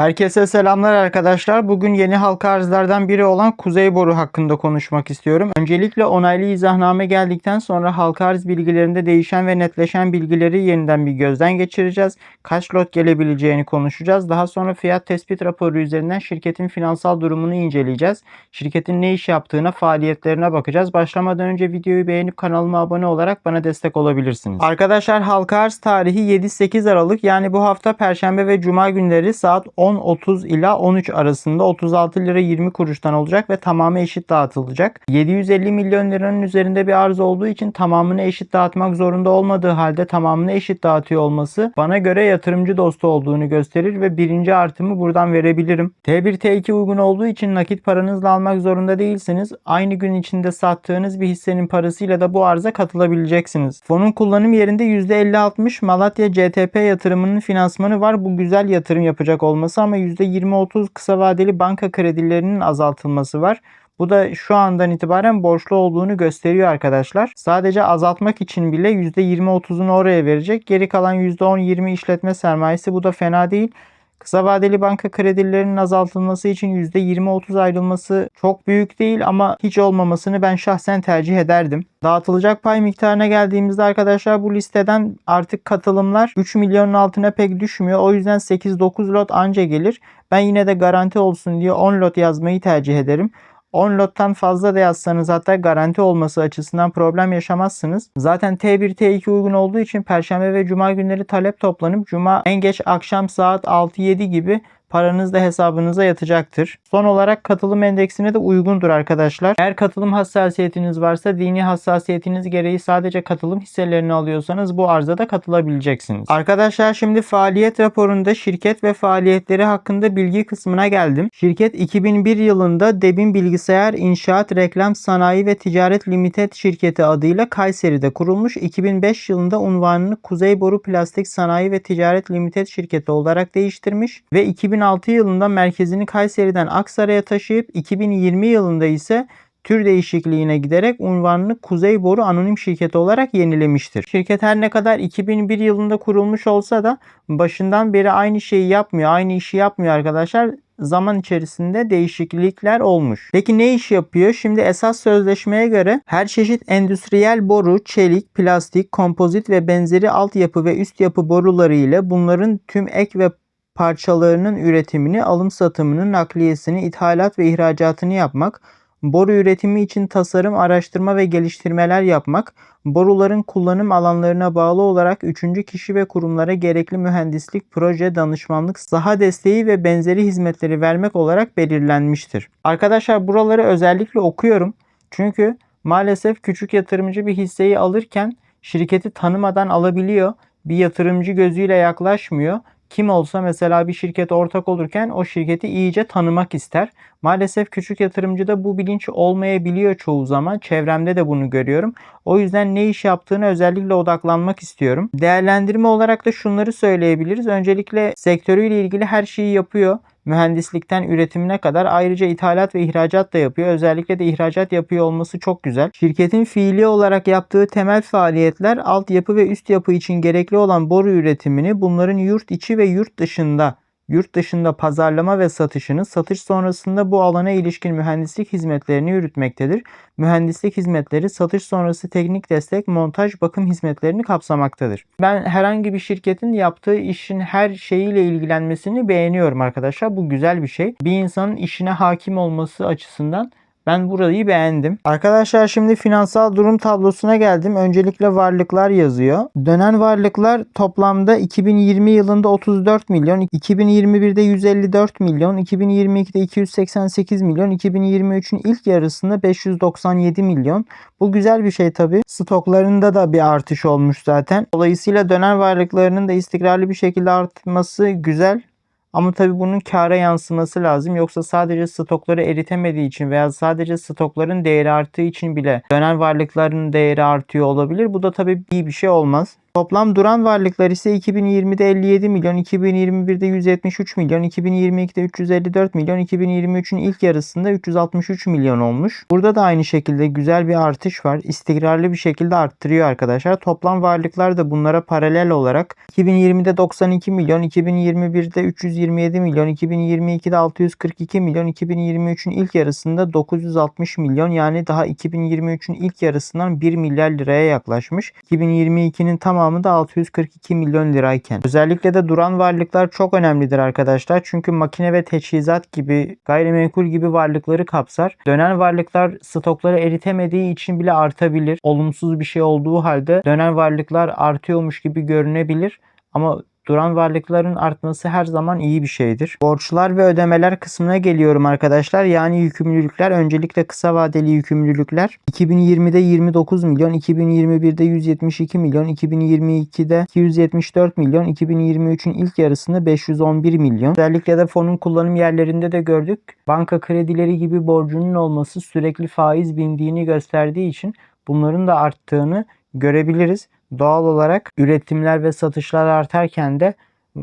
Herkese selamlar arkadaşlar. Bugün yeni halka arzlardan biri olan Kuzey Boru hakkında konuşmak istiyorum. Öncelikle onaylı izahname geldikten sonra halka arz bilgilerinde değişen ve netleşen bilgileri yeniden bir gözden geçireceğiz. Kaç lot gelebileceğini konuşacağız. Daha sonra fiyat tespit raporu üzerinden şirketin finansal durumunu inceleyeceğiz. Şirketin ne iş yaptığına, faaliyetlerine bakacağız. Başlamadan önce videoyu beğenip kanalıma abone olarak bana destek olabilirsiniz. Arkadaşlar halka arz tarihi 7-8 Aralık yani bu hafta Perşembe ve Cuma günleri saat 10.30 ila 13 arasında 36 lira 20 kuruştan olacak ve tamamı eşit dağıtılacak. 750 milyon liranın üzerinde bir arz olduğu için tamamını eşit dağıtmak zorunda olmadığı halde tamamını eşit dağıtıyor olması bana göre yatırımcı dostu olduğunu gösterir ve birinci artımı buradan verebilirim. T1 T2 uygun olduğu için nakit paranızla almak zorunda değilsiniz. Aynı gün içinde sattığınız bir hissenin parasıyla da bu arza katılabileceksiniz. Fonun kullanım yerinde %50-60 Malatya CTP yatırımının finansmanı var. Bu güzel yatırım yapacak olması ama %20-30 kısa vadeli banka kredilerinin azaltılması var. Bu da şu andan itibaren borçlu olduğunu gösteriyor arkadaşlar. Sadece azaltmak için bile %20-30'unu oraya verecek. Geri kalan %10-20 işletme sermayesi bu da fena değil. Kısa vadeli banka kredilerinin azaltılması için %20-30 ayrılması çok büyük değil ama hiç olmamasını ben şahsen tercih ederdim. Dağıtılacak pay miktarına geldiğimizde arkadaşlar bu listeden artık katılımlar 3 milyonun altına pek düşmüyor. O yüzden 8-9 lot anca gelir. Ben yine de garanti olsun diye 10 lot yazmayı tercih ederim. 10 lottan fazla da yazsanız hatta garanti olması açısından problem yaşamazsınız. Zaten T1 T2 uygun olduğu için Perşembe ve Cuma günleri talep toplanıp Cuma en geç akşam saat 6-7 gibi paranız da hesabınıza yatacaktır. Son olarak katılım endeksine de uygundur arkadaşlar. Eğer katılım hassasiyetiniz varsa dini hassasiyetiniz gereği sadece katılım hisselerini alıyorsanız bu arza da katılabileceksiniz. Arkadaşlar şimdi faaliyet raporunda şirket ve faaliyetleri hakkında bilgi kısmına geldim. Şirket 2001 yılında Debin Bilgisayar İnşaat Reklam Sanayi ve Ticaret Limited şirketi adıyla Kayseri'de kurulmuş. 2005 yılında unvanını Kuzey Boru Plastik Sanayi ve Ticaret Limited şirketi olarak değiştirmiş ve 2006 yılında merkezini Kayseri'den Aksaray'a taşıyıp 2020 yılında ise tür değişikliğine giderek unvanını Kuzey Boru Anonim Şirketi olarak yenilemiştir. Şirket her ne kadar 2001 yılında kurulmuş olsa da başından beri aynı şeyi yapmıyor, aynı işi yapmıyor arkadaşlar. Zaman içerisinde değişiklikler olmuş. Peki ne iş yapıyor? Şimdi esas sözleşmeye göre her çeşit endüstriyel boru, çelik, plastik, kompozit ve benzeri altyapı ve üst yapı boruları ile bunların tüm ek ve parçalarının üretimini, alım satımını, nakliyesini, ithalat ve ihracatını yapmak, boru üretimi için tasarım, araştırma ve geliştirmeler yapmak, boruların kullanım alanlarına bağlı olarak üçüncü kişi ve kurumlara gerekli mühendislik, proje, danışmanlık, saha desteği ve benzeri hizmetleri vermek olarak belirlenmiştir. Arkadaşlar buraları özellikle okuyorum. Çünkü maalesef küçük yatırımcı bir hisseyi alırken şirketi tanımadan alabiliyor. Bir yatırımcı gözüyle yaklaşmıyor kim olsa mesela bir şirket ortak olurken o şirketi iyice tanımak ister. Maalesef küçük yatırımcıda bu bilinç olmayabiliyor çoğu zaman. Çevremde de bunu görüyorum. O yüzden ne iş yaptığına özellikle odaklanmak istiyorum. Değerlendirme olarak da şunları söyleyebiliriz. Öncelikle sektörüyle ilgili her şeyi yapıyor mühendislikten üretimine kadar ayrıca ithalat ve ihracat da yapıyor. Özellikle de ihracat yapıyor olması çok güzel. Şirketin fiili olarak yaptığı temel faaliyetler altyapı ve üst yapı için gerekli olan boru üretimini bunların yurt içi ve yurt dışında yurt dışında pazarlama ve satışını, satış sonrasında bu alana ilişkin mühendislik hizmetlerini yürütmektedir. Mühendislik hizmetleri satış sonrası teknik destek, montaj, bakım hizmetlerini kapsamaktadır. Ben herhangi bir şirketin yaptığı işin her şeyiyle ilgilenmesini beğeniyorum arkadaşlar. Bu güzel bir şey. Bir insanın işine hakim olması açısından ben burayı beğendim. Arkadaşlar şimdi finansal durum tablosuna geldim. Öncelikle varlıklar yazıyor. Dönen varlıklar toplamda 2020 yılında 34 milyon, 2021'de 154 milyon, 2022'de 288 milyon, 2023'ün ilk yarısında 597 milyon. Bu güzel bir şey tabii. Stoklarında da bir artış olmuş zaten. Dolayısıyla dönen varlıklarının da istikrarlı bir şekilde artması güzel. Ama tabii bunun kâra yansıması lazım. Yoksa sadece stokları eritemediği için veya sadece stokların değeri arttığı için bile dönen varlıkların değeri artıyor olabilir. Bu da tabii iyi bir şey olmaz. Toplam duran varlıklar ise 2020'de 57 milyon, 2021'de 173 milyon, 2022'de 354 milyon, 2023'ün ilk yarısında 363 milyon olmuş. Burada da aynı şekilde güzel bir artış var. İstikrarlı bir şekilde arttırıyor arkadaşlar. Toplam varlıklar da bunlara paralel olarak 2020'de 92 milyon, 2021'de 327 milyon, 2022'de 642 milyon, 2023'ün ilk yarısında 960 milyon yani daha 2023'ün ilk yarısından 1 milyar liraya yaklaşmış. 2022'nin tamamı da 642 milyon lirayken. Özellikle de duran varlıklar çok önemlidir arkadaşlar. Çünkü makine ve teçhizat gibi gayrimenkul gibi varlıkları kapsar. Dönen varlıklar stokları eritemediği için bile artabilir. Olumsuz bir şey olduğu halde dönen varlıklar artıyormuş gibi görünebilir. Ama duran varlıkların artması her zaman iyi bir şeydir. Borçlar ve ödemeler kısmına geliyorum arkadaşlar. Yani yükümlülükler öncelikle kısa vadeli yükümlülükler 2020'de 29 milyon, 2021'de 172 milyon, 2022'de 274 milyon, 2023'ün ilk yarısında 511 milyon. Özellikle de fonun kullanım yerlerinde de gördük. Banka kredileri gibi borcunun olması sürekli faiz bindiğini gösterdiği için bunların da arttığını görebiliriz. Doğal olarak üretimler ve satışlar artarken de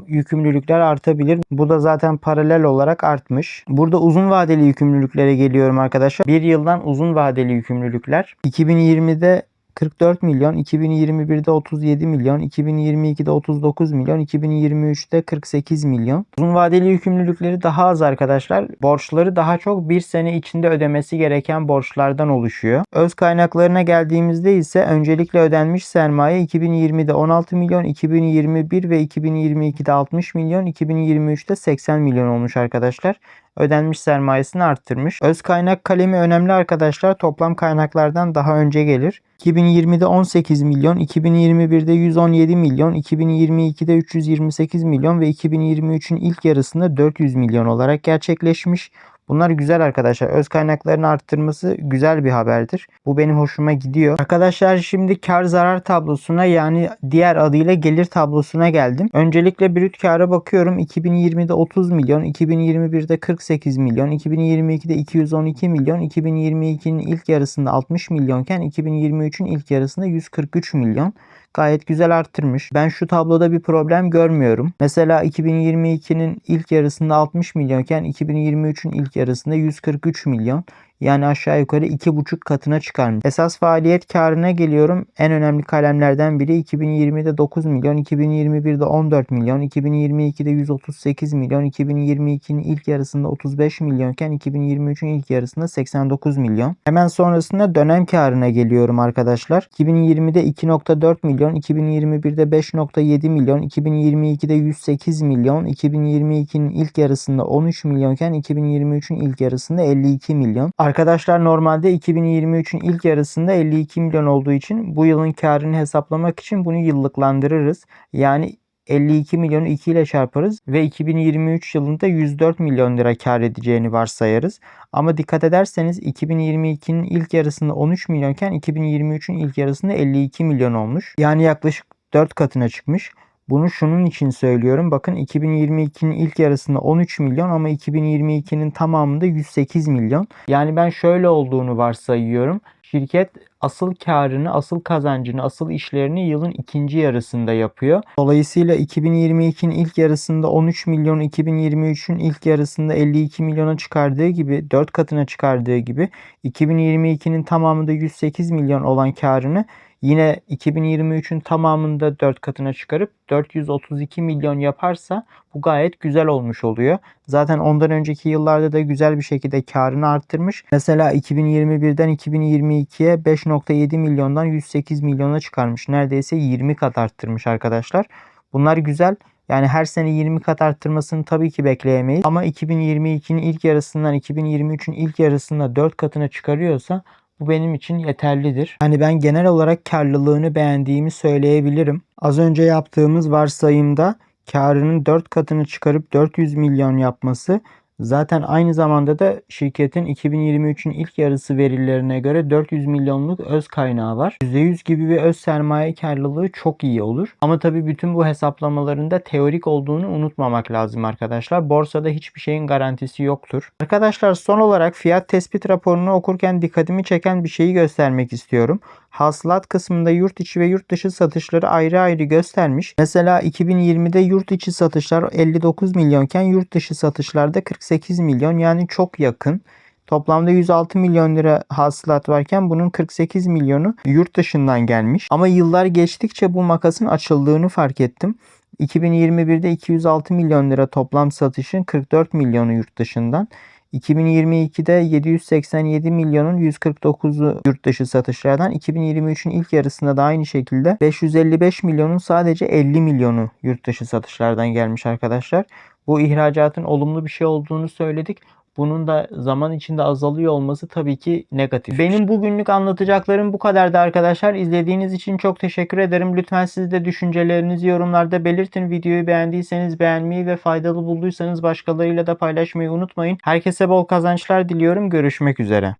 yükümlülükler artabilir. Bu da zaten paralel olarak artmış. Burada uzun vadeli yükümlülüklere geliyorum arkadaşlar. Bir yıldan uzun vadeli yükümlülükler. 2020'de 44 milyon, 2021'de 37 milyon, 2022'de 39 milyon, 2023'te 48 milyon. Uzun vadeli yükümlülükleri daha az arkadaşlar. Borçları daha çok bir sene içinde ödemesi gereken borçlardan oluşuyor. Öz kaynaklarına geldiğimizde ise öncelikle ödenmiş sermaye 2020'de 16 milyon, 2021 ve 2022'de 60 milyon, 2023'te 80 milyon olmuş arkadaşlar ödenmiş sermayesini arttırmış. Öz kaynak kalemi önemli arkadaşlar. Toplam kaynaklardan daha önce gelir. 2020'de 18 milyon, 2021'de 117 milyon, 2022'de 328 milyon ve 2023'ün ilk yarısında 400 milyon olarak gerçekleşmiş. Bunlar güzel arkadaşlar. Öz kaynaklarını arttırması güzel bir haberdir. Bu benim hoşuma gidiyor. Arkadaşlar şimdi kar zarar tablosuna yani diğer adıyla gelir tablosuna geldim. Öncelikle brüt kâra bakıyorum. 2020'de 30 milyon, 2021'de 48 milyon, 2022'de 212 milyon, 2022'nin ilk yarısında 60 milyonken 2023'ün ilk yarısında 143 milyon gayet güzel arttırmış. Ben şu tabloda bir problem görmüyorum. Mesela 2022'nin ilk yarısında 60 milyonken 2023'ün ilk yarısında 143 milyon. Yani aşağı yukarı 2,5 katına çıkarmış. Esas faaliyet karına geliyorum. En önemli kalemlerden biri 2020'de 9 milyon, 2021'de 14 milyon, 2022'de 138 milyon, 2022'nin ilk yarısında 35 milyonken 2023'ün ilk yarısında 89 milyon. Hemen sonrasında dönem karına geliyorum arkadaşlar. 2020'de 2.4 milyon, 2021'de 5.7 milyon, 2022'de 108 milyon, 2022'nin ilk yarısında 13 milyonken 2023'ün ilk yarısında 52 milyon. Arkadaşlar normalde 2023'ün ilk yarısında 52 milyon olduğu için bu yılın karını hesaplamak için bunu yıllıklandırırız. Yani 52 milyonu 2 ile çarparız ve 2023 yılında 104 milyon lira kar edeceğini varsayarız. Ama dikkat ederseniz 2022'nin ilk yarısında 13 milyonken 2023'ün ilk yarısında 52 milyon olmuş. Yani yaklaşık 4 katına çıkmış. Bunu şunun için söylüyorum. Bakın 2022'nin ilk yarısında 13 milyon ama 2022'nin tamamında 108 milyon. Yani ben şöyle olduğunu varsayıyorum. Şirket asıl karını, asıl kazancını, asıl işlerini yılın ikinci yarısında yapıyor. Dolayısıyla 2022'nin ilk yarısında 13 milyon, 2023'ün ilk yarısında 52 milyona çıkardığı gibi, 4 katına çıkardığı gibi 2022'nin tamamında 108 milyon olan karını Yine 2023'ün tamamında 4 katına çıkarıp 432 milyon yaparsa bu gayet güzel olmuş oluyor. Zaten ondan önceki yıllarda da güzel bir şekilde karını arttırmış. Mesela 2021'den 2022'ye 5.7 milyondan 108 milyona çıkarmış. Neredeyse 20 kat arttırmış arkadaşlar. Bunlar güzel. Yani her sene 20 kat arttırmasını tabii ki bekleyemeyiz. Ama 2022'nin ilk yarısından 2023'ün ilk yarısında 4 katına çıkarıyorsa bu benim için yeterlidir. Hani ben genel olarak karlılığını beğendiğimi söyleyebilirim. Az önce yaptığımız varsayımda karının 4 katını çıkarıp 400 milyon yapması Zaten aynı zamanda da şirketin 2023'ün ilk yarısı verilerine göre 400 milyonluk öz kaynağı var. %100 gibi bir öz sermaye karlılığı çok iyi olur. Ama tabii bütün bu hesaplamalarında teorik olduğunu unutmamak lazım arkadaşlar. Borsada hiçbir şeyin garantisi yoktur. Arkadaşlar son olarak fiyat tespit raporunu okurken dikkatimi çeken bir şeyi göstermek istiyorum. Hasılat kısmında yurt içi ve yurt dışı satışları ayrı ayrı göstermiş. Mesela 2020'de yurt içi satışlar 59 milyonken yurt dışı satışlarda 48 milyon yani çok yakın. Toplamda 106 milyon lira hasılat varken bunun 48 milyonu yurt dışından gelmiş. Ama yıllar geçtikçe bu makasın açıldığını fark ettim. 2021'de 206 milyon lira toplam satışın 44 milyonu yurt dışından. 2022'de 787 milyonun 149'u yurt dışı satışlardan. 2023'ün ilk yarısında da aynı şekilde 555 milyonun sadece 50 milyonu yurt dışı satışlardan gelmiş arkadaşlar. Bu ihracatın olumlu bir şey olduğunu söyledik. Bunun da zaman içinde azalıyor olması tabii ki negatif. Benim bugünlük anlatacaklarım bu kadardı arkadaşlar. İzlediğiniz için çok teşekkür ederim. Lütfen siz de düşüncelerinizi yorumlarda belirtin. Videoyu beğendiyseniz beğenmeyi ve faydalı bulduysanız başkalarıyla da paylaşmayı unutmayın. Herkese bol kazançlar diliyorum. Görüşmek üzere.